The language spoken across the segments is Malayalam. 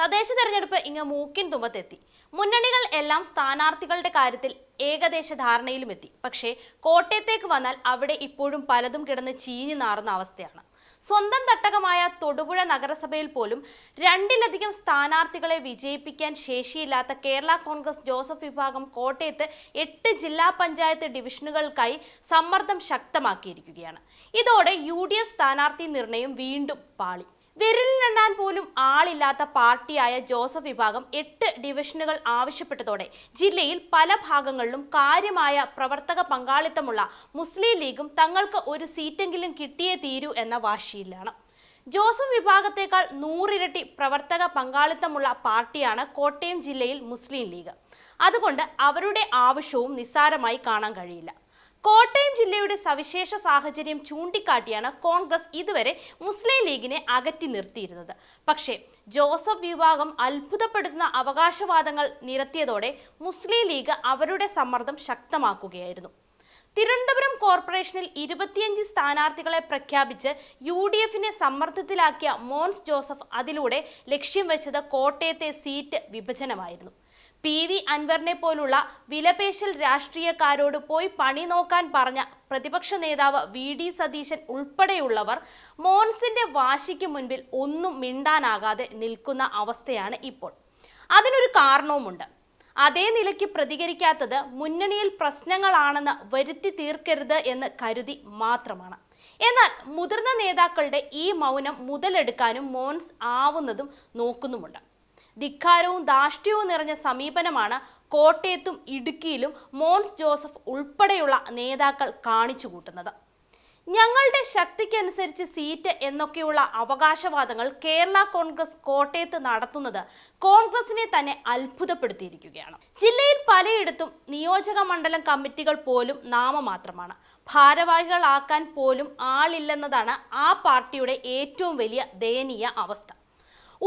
തദ്ദേശ തെരഞ്ഞെടുപ്പ് ഇങ്ങ് മൂക്കിൻ തുമ്പത്തെത്തി. മുന്നണികൾ എല്ലാം സ്ഥാനാർത്ഥികളുടെ കാര്യത്തിൽ ഏകദേശ ധാരണയിലുമെത്തി. പക്ഷേ കോട്ടയത്തേക്ക് വന്നാൽ അവിടെ ഇപ്പോഴും പലതും കിടന്ന് ചീഞ്ഞു നാറുന്ന അവസ്ഥയാണ്. സ്വന്തം തട്ടകമായ തൊടുപുഴ നഗരസഭയിൽ പോലും രണ്ടിലധികം സ്ഥാനാർത്ഥികളെ വിജയിപ്പിക്കാൻ ശേഷിയില്ലാത്ത കേരള കോൺഗ്രസ് ജോസഫ് വിഭാഗം കോട്ടയത്ത് എട്ട് ജില്ലാ പഞ്ചായത്ത് ഡിവിഷനുകൾക്കായി സമ്മർദ്ദം ശക്തമാക്കിയിരിക്കുകയാണ്. ഇതോടെ യു സ്ഥാനാർത്ഥി നിർണയം വീണ്ടും പാളി. വിരലിലെണ്ണാൻ പോലും ആളില്ലാത്ത പാർട്ടിയായ ജോസഫ് വിഭാഗം എട്ട് ഡിവിഷനുകൾ ആവശ്യപ്പെട്ടതോടെ ജില്ലയിൽ പല ഭാഗങ്ങളിലും കാര്യമായ പ്രവർത്തക പങ്കാളിത്തമുള്ള മുസ്ലിം ലീഗും തങ്ങൾക്ക് ഒരു സീറ്റെങ്കിലും കിട്ടിയേ തീരൂ എന്ന വാശിയിലാണ്. ജോസഫ് വിഭാഗത്തേക്കാൾ നൂറിരട്ടി പ്രവർത്തക പങ്കാളിത്തമുള്ള പാർട്ടിയാണ് കോട്ടയം ജില്ലയിൽ മുസ്ലിം ലീഗ്. അതുകൊണ്ട് അവരുടെ ആവശ്യവും നിസ്സാരമായി കാണാൻ കഴിയില്ല. കോട്ടയം ജില്ലയുടെ സവിശേഷ സാഹചര്യം ചൂണ്ടിക്കാട്ടിയാണ് കോൺഗ്രസ് ഇതുവരെ മുസ്ലിം ലീഗിനെ അകറ്റി നിർത്തിയിരുന്നത്. പക്ഷേ ജോസഫ് വിഭാഗം അത്ഭുതപ്പെടുത്തുന്ന അവകാശവാദങ്ങൾ നിരത്തിയതോടെ മുസ്ലിം ലീഗ് അവരുടെ സമ്മർദ്ദം ശക്തമാക്കുകയായിരുന്നു. തിരുവനന്തപുരം കോർപ്പറേഷനിൽ ഇരുപത്തിയഞ്ച് സ്ഥാനാർത്ഥികളെ പ്രഖ്യാപിച്ച് യു ഡി എഫിനെ സമ്മർദ്ദത്തിലാക്കിയ മോൻസ് ജോസഫ് അതിലൂടെ ലക്ഷ്യം വെച്ചത് കോട്ടയത്തെ സീറ്റ് വിഭജനമായിരുന്നു. പി വി അൻവറിനെ പോലുള്ള വിലപേശൽ രാഷ്ട്രീയക്കാരോട് പോയി പണി നോക്കാൻ പറഞ്ഞ പ്രതിപക്ഷ നേതാവ് വി ഡി സതീശൻ ഉൾപ്പെടെയുള്ളവർ മോൻസിന്റെ വാശിക്ക് മുൻപിൽ ഒന്നും മിണ്ടാനാകാതെ നിൽക്കുന്ന അവസ്ഥയാണ് ഇപ്പോൾ. അതിനൊരു കാരണവുമുണ്ട്. അതേ നിലയ്ക്ക് പ്രതികരിക്കാത്തത് മുന്നണിയിൽ പ്രശ്നങ്ങളാണെന്ന് വരുത്തി തീർക്കരുത് എന്ന് കരുതി മാത്രമാണ്. എന്നാൽ മുതിർന്ന നേതാക്കളുടെ ഈ മൗനം മുതലെടുക്കാനും മോൻസ് ആവുന്നതും നോക്കുന്നുമുണ്ട്. ധിക്കാരവും ധാഷ്ട്യവും നിറഞ്ഞ സമീപനമാണ് കോട്ടയത്തും ഇടുക്കിയിലും മോൺസ് ജോസഫ് ഉൾപ്പെടെയുള്ള നേതാക്കൾ കാണിച്ചു കൂട്ടുന്നത്. ഞങ്ങളുടെ ശക്തിക്കനുസരിച്ച് സീറ്റ് എന്നൊക്കെയുള്ള അവകാശവാദങ്ങൾ കേരള കോൺഗ്രസ് കോട്ടയത്ത് നടത്തുന്നത് കോൺഗ്രസിനെ തന്നെ അത്ഭുതപ്പെടുത്തിയിരിക്കുകയാണ്. ജില്ലയിൽ പലയിടത്തും നിയോജക മണ്ഡലം കമ്മിറ്റികൾ പോലും നാമമാത്രമാണ്. ഭാരവാഹികളാക്കാൻ പോലും ആളില്ലെന്നതാണ് ആ പാർട്ടിയുടെ ഏറ്റവും വലിയ ദയനീയ അവസ്ഥ.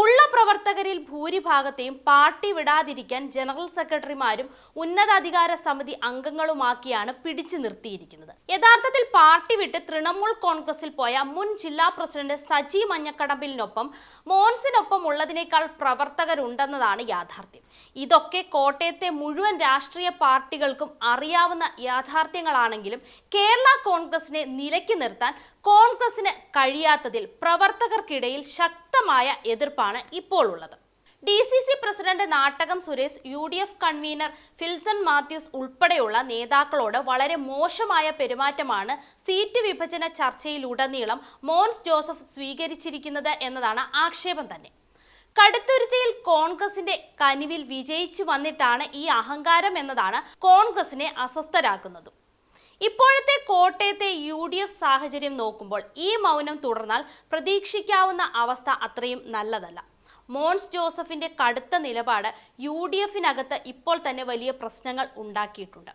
ഉള്ള പ്രവർത്തകരിൽ ഭൂരിഭാഗത്തെയും പാർട്ടി വിടാതിരിക്കാൻ ജനറൽ സെക്രട്ടറിമാരും ഉന്നതാധികാര സമിതി അംഗങ്ങളുമാക്കിയാണ് പിടിച്ചു നിർത്തിയിരിക്കുന്നത്. യഥാർത്ഥത്തിൽ പാർട്ടി വിട്ട് തൃണമൂൽ കോൺഗ്രസിൽ പോയ മുൻ ജില്ലാ പ്രസിഡന്റ് സജി മഞ്ഞക്കടമ്പിലിനൊപ്പം മോൻസിനൊപ്പം ഉള്ളതിനേക്കാൾ പ്രവർത്തകരുണ്ടെന്നതാണ് യാഥാർത്ഥ്യം. ഇതൊക്കെ കോട്ടയത്തെ മുഴുവൻ രാഷ്ട്രീയ പാർട്ടികൾക്കും അറിയാവുന്ന യാഥാർത്ഥ്യങ്ങളാണെങ്കിലും കേരള കോൺഗ്രസിനെ നിലയ്ക്ക് നിർത്താൻ കോൺഗ്രസിന് കഴിയാത്തതിൽ പ്രവർത്തകർക്കിടയിൽ ശക്തമായ എതിർപ്പാണ് ഇപ്പോൾ ഉള്ളത് D C C president Nattakam Suresh U D F convener Filson Mathews ഉൾപ്പെടെയുള്ള നേതാക്കളോട് വളരെ മോശമായ പെരുമാറ്റമാണ് സീറ്റ് വിഭജന ചർച്ചയിലുടനീളം മോൻസ് ജോസഫ് സ്വീകരിച്ചിരിക്കുന്നത് എന്നതാണ് ആക്ഷേപം തന്നെ. കടുത്തുരുത്തിയിൽ കോൺഗ്രസിന്റെ കനിവിൽ വിജയിച്ചു വന്നിട്ടാണ് ഈ അഹങ്കാരം എന്നതാണ് കോൺഗ്രസിനെ അസ്വസ്ഥരാക്കുന്നതും. ഇപ്പോഴത്തെ കോട്ടയത്തെ യു ഡി എഫ് സാഹചര്യം നോക്കുമ്പോൾ ഈ മൗനം തുടർന്നാൽ പ്രതീക്ഷിക്കാവുന്ന അവസ്ഥ അത്രയും നല്ലതല്ല. മോൺസ് ജോസഫിന്റെ കടുത്ത നിലപാട് യു ഡി എഫിനകത്ത് ഇപ്പോൾ തന്നെ വലിയ പ്രശ്നങ്ങൾ ഉണ്ടാക്കിയിട്ടുണ്ട്.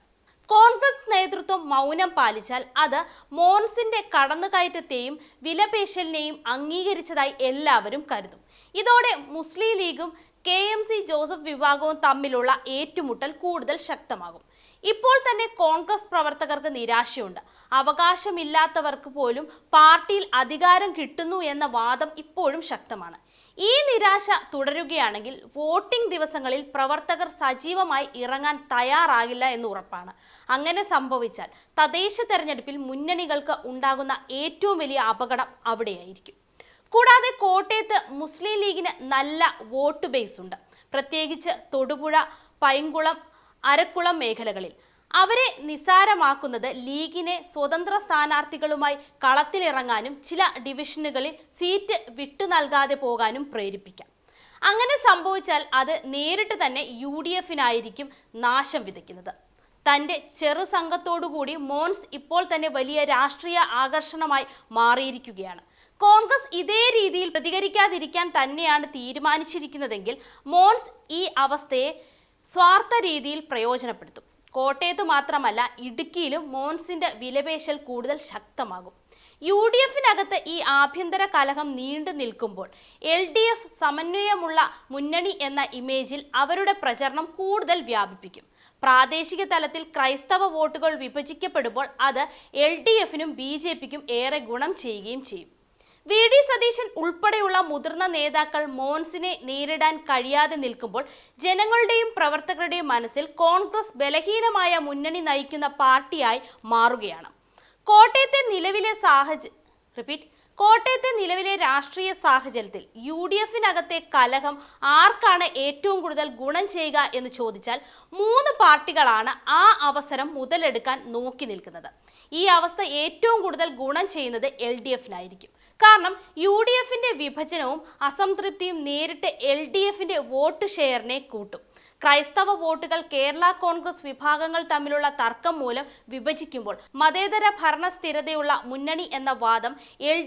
കോൺഗ്രസ് നേതൃത്വം മൗനം പാലിച്ചാൽ അത് മോൺസിന്റെ കടന്നുകയറ്റത്തെയും വിലപേശലിനെയും അംഗീകരിച്ചതായി എല്ലാവരും കരുതും. ഇതോടെ മുസ്ലിം ലീഗും കെ എം സി ജോസഫ് വിഭാഗവും തമ്മിലുള്ള ഏറ്റുമുട്ടൽ കൂടുതൽ ശക്തമാകും. ഇപ്പോൾ തന്നെ കോൺഗ്രസ് പ്രവർത്തകർക്ക് നിരാശയുണ്ട്. അവകാശമില്ലാത്തവർക്ക് പോലും പാർട്ടിയിൽ അധികാരം കിട്ടുന്നു എന്ന വാദം ഇപ്പോഴും ശക്തമാണ്. ഈ നിരാശ തുടരുകയാണെങ്കിൽ വോട്ടിംഗ് ദിവസങ്ങളിൽ പ്രവർത്തകർ സജീവമായി ഇറങ്ങാൻ തയ്യാറാകില്ല എന്ന് ഉറപ്പാണ്. അങ്ങനെ സംഭവിച്ചാൽ തദ്ദേശ തെരഞ്ഞെടുപ്പിൽ മുന്നണികൾക്ക് ഉണ്ടാകുന്ന ഏറ്റവും വലിയ അപകടം അവിടെയായിരിക്കും. കൂടാതെ കോട്ടയത്ത് മുസ്ലിം ലീഗിന് നല്ല വോട്ട് ബേസ് ഉണ്ട് പ്രത്യേകിച്ച് തൊടുപുഴ പൈങ്കുളം അരക്കുളം മേഖലകളിൽ. അവരെ നിസാരമാക്കുന്നത് ലീഗിനെ സ്വതന്ത്ര സ്ഥാനാർത്ഥികളുമായി കളത്തിലിറങ്ങാനും ചില ഡിവിഷനുകളിൽ സീറ്റ് വിട്ടു നൽകാതെ പോകാനും പ്രേരിപ്പിക്കാം. അങ്ങനെ സംഭവിച്ചാൽ അത് നേരിട്ട് തന്നെ യു ഡി എഫിനായിരിക്കും നാശം വിതയ്ക്കുന്നത്. തന്റെ ചെറു സംഘത്തോടുകൂടി മോൺസ് ഇപ്പോൾ തന്നെ വലിയ രാഷ്ട്രീയ ആകർഷണമായി മാറിയിരിക്കുകയാണ്. കോൺഗ്രസ് ഇതേ രീതിയിൽ പ്രതികരിക്കാതിരിക്കാൻ തന്നെയാണ് തീരുമാനിച്ചിരിക്കുന്നതെങ്കിൽ മോൺസ് ഈ അവസ്ഥയെ സ്വാർത്ഥ രീതിയിൽ പ്രയോജനപ്പെടുത്തും. കോട്ടയത്ത് മാത്രമല്ല ഇടുക്കിയിലും മോൺസിന്റെ വിലപേശൽ കൂടുതൽ ശക്തമാകും. യു ഡി എഫിനകത്ത് ഈ ആഭ്യന്തര കലഹം നീണ്ടു നിൽക്കുമ്പോൾ എൽ ഡി എഫ് സമന്വയമുള്ള മുന്നണി എന്ന ഇമേജിൽ അവരുടെ പ്രചരണം കൂടുതൽ വ്യാപിപ്പിക്കും. പ്രാദേശിക തലത്തിൽ ക്രൈസ്തവ വോട്ടുകൾ വിഭജിക്കപ്പെടുമ്പോൾ അത് എൽ ഡി എഫിനും ബി ജെ പിക്കും ഏറെ ഗുണം ചെയ്യുകയും ചെയ്യും. വി ഡി സതീശൻ ഉൾപ്പെടെയുള്ള മുതിർന്ന നേതാക്കൾ മോൻസിനെ നേരിടാൻ കഴിയാതെ നിൽക്കുമ്പോൾ ജനങ്ങളുടെയും പ്രവർത്തകരുടെയും മനസ്സിൽ കോൺഗ്രസ് ബലഹീനമായ മുന്നണി നയിക്കുന്ന പാർട്ടിയായി മാറുകയാണ്. കോട്ടയത്തെ നിലവിലെ സാഹചര്യം റിപ്പീറ്റ് കോട്ടയത്തെ നിലവിലെ രാഷ്ട്രീയ സാഹചര്യത്തിൽ യു ഡി എഫിനകത്തെ കലഹം ആർക്കാണ് ഏറ്റവും കൂടുതൽ ഗുണം ചെയ്യുക എന്ന് ചോദിച്ചാൽ മൂന്ന് പാർട്ടികളാണ് ആ അവസരം മുതലെടുക്കാൻ നോക്കി നിൽക്കുന്നത്. ഈ അവസ്ഥ ഏറ്റവും കൂടുതൽ ഗുണം ചെയ്യുന്നത് എൽ ഡി എഫിനായിരിക്കും കാരണം യു ഡി എഫിന്റെ വിഭജനവും അസംതൃപ്തിയും നേരിട്ട് എൽ ഡി എഫിന്റെ വോട്ട് ഷെയറിനെ കൂട്ടും. ക്രൈസ്തവ വോട്ടുകൾ കേരള കോൺഗ്രസ് വിഭാഗങ്ങൾ തമ്മിലുള്ള തർക്കം മൂലം വിഭജിക്കുമ്പോൾ മതേതര ഭരണ സ്ഥിരതയുള്ള മുന്നണി എന്ന വാദം എൽ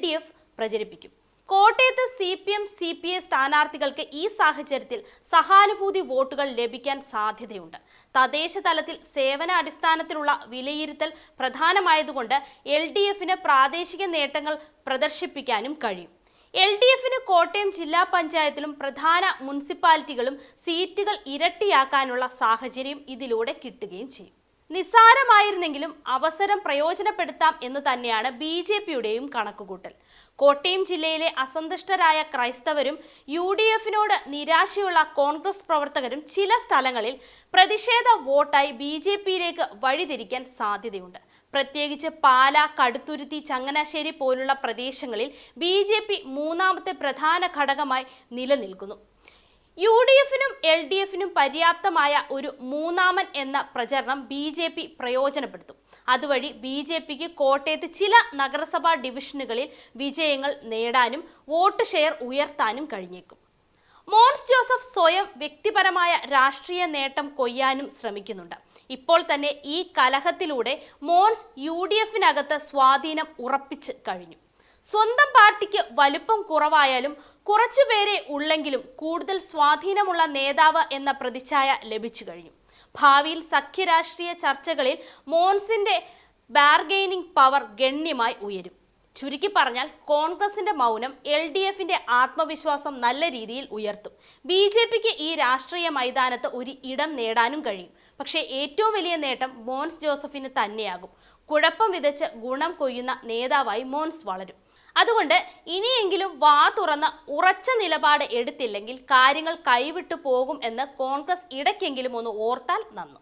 പ്രചരിപ്പിക്കും. കോട്ടയത്ത് C P M C P I സ്ഥാനാർത്ഥികൾക്ക് ഈ സാഹചര്യത്തിൽ സഹാനുഭൂതി വോട്ടുകൾ ലഭിക്കാൻ സാധ്യതയുണ്ട്. തദ്ദേശ തലത്തിൽ സേവന അടിസ്ഥാനത്തിലുള്ള വിലയിരുത്തൽ പ്രധാനമായതുകൊണ്ട് എൽ ഡി എഫിന് പ്രാദേശിക നേട്ടങ്ങൾ പ്രദർശിപ്പിക്കാനും കഴിയും. എൽ ഡി എഫിന് കോട്ടയം ജില്ലാ പഞ്ചായത്തിലും പ്രധാന മുനിസിപ്പാലിറ്റികളും സീറ്റുകൾ ഇരട്ടിയാക്കാനുള്ള സാഹചര്യം ഇതിലൂടെ കിട്ടുകയും ചെയ്യും. നിസ്സാരമായിരുന്നെങ്കിലും അവസരം പ്രയോജനപ്പെടുത്താം എന്ന് തന്നെയാണ് ബി ജെ പിയുടെയും കണക്കുകൂട്ടൽ. കോട്ടയം ജില്ലയിലെ അസന്തുഷ്ടരായ ക്രൈസ്തവരും യു ഡി എഫിനോട് നിരാശയുള്ള കോൺഗ്രസ് പ്രവർത്തകരും ചില സ്ഥലങ്ങളിൽ പ്രതിഷേധ വോട്ടായി ബി ജെ പിയിലേക്ക് വഴിതിരിക്കാൻ സാധ്യതയുണ്ട്. പ്രത്യേകിച്ച് പാല കടുത്തുരുത്തി ചങ്ങനാശ്ശേരി പോലുള്ള പ്രദേശങ്ങളിൽ ബി ജെ പി മൂന്നാമത്തെ പ്രധാന ഘടകമായി നിലനിൽക്കുന്നു. യു ഡി എഫിനും എൽ ഡി എഫിനും പര്യാപ്തമായ ഒരു മൂന്നാമൻ എന്ന പ്രചരണം ബി ജെ പി പ്രയോജനപ്പെടുത്തും. അതുവഴി ബി ജെ പിക്ക് കോട്ടയത്ത് ചില നഗരസഭാ ഡിവിഷനുകളിൽ വിജയങ്ങൾ നേടാനും വോട്ട് ഷെയർ ഉയർത്താനും കഴിഞ്ഞേക്കും. മോൻസ് ജോസഫ് സ്വയം വ്യക്തിപരമായ രാഷ്ട്രീയ നേട്ടം കൊയ്യാനും ശ്രമിക്കുന്നുണ്ട്. ഇപ്പോൾ തന്നെ ഈ കലഹത്തിലൂടെ മോൻസ് യു ഡി എഫിനകത്ത് സ്വാധീനം ഉറപ്പിച്ച് കഴിഞ്ഞു. സ്വന്തം പാർട്ടിക്ക് വലുപ്പം കുറവായാലും കുറച്ചുപേരെ ഉള്ളെങ്കിലും കൂടുതൽ സ്വാധീനമുള്ള നേതാവ് എന്ന പ്രതിച്ഛായ ലഭിച്ചു കഴിഞ്ഞു. ഭാവിയിൽ സഖ്യരാഷ്ട്രീയ ചർച്ചകളിൽ മോൺസിന്റെ ബാർഗെയിനിങ് പവർ ഗണ്യമായി ഉയരും. ചുരുക്കി പറഞ്ഞാൽ കോൺഗ്രസിന്റെ മൗനം എൽ ഡി എഫിന്റെ ആത്മവിശ്വാസം നല്ല രീതിയിൽ ഉയർത്തും. ബി ജെ പിക്ക് ഈ രാഷ്ട്രീയ മൈതാനത്ത് ഒരു ഇടം നേടാനും കഴിയും. പക്ഷേ ഏറ്റവും വലിയ നേട്ടം മോൻസ് ജോസഫിന് തന്നെയാകും. കുഴപ്പം വിതച്ച് ഗുണം കൊയ്യുന്ന നേതാവായി മോൻസ് വളരും. അതുകൊണ്ട് ഇനിയെങ്കിലും വാ തുറന്ന ഉറച്ച നിലപാട് എടുത്തില്ലെങ്കിൽ കാര്യങ്ങൾ കൈവിട്ടു പോകും എന്ന് കോൺഗ്രസ് ഇടയ്ക്കെങ്കിലും ഒന്ന് ഓർത്താൽ നന്നു.